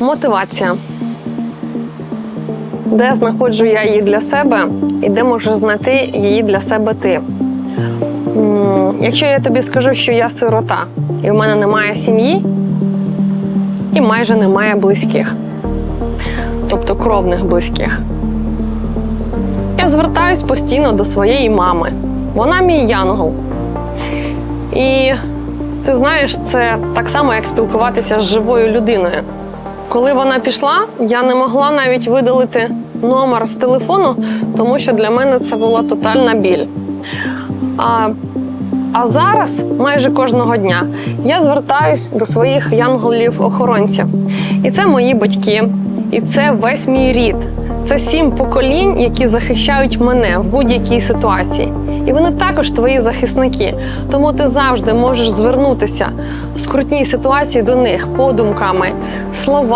Мотивація. Де знаходжу я її для себе і де можеш знайти її для себе ти? Якщо я тобі скажу, що я сирота, і в мене немає сім'ї, і майже немає близьких, тобто кровних близьких. Я звертаюсь постійно до своєї мами. Вона мій янгол. І ти знаєш, це так само, як спілкуватися з живою людиною. Коли вона пішла, я не могла навіть видалити номер з телефону, тому що для мене це була тотальна біль. А, а зараз, майже кожного дня, я звертаюсь до своїх янголів-охоронців. І це мої батьки, і це весь мій рід. Це сім поколінь, які захищають мене в будь-якій ситуації. І вони також твої захисники. Тому ти завжди можеш звернутися в скрутній ситуації до них подумками, словами.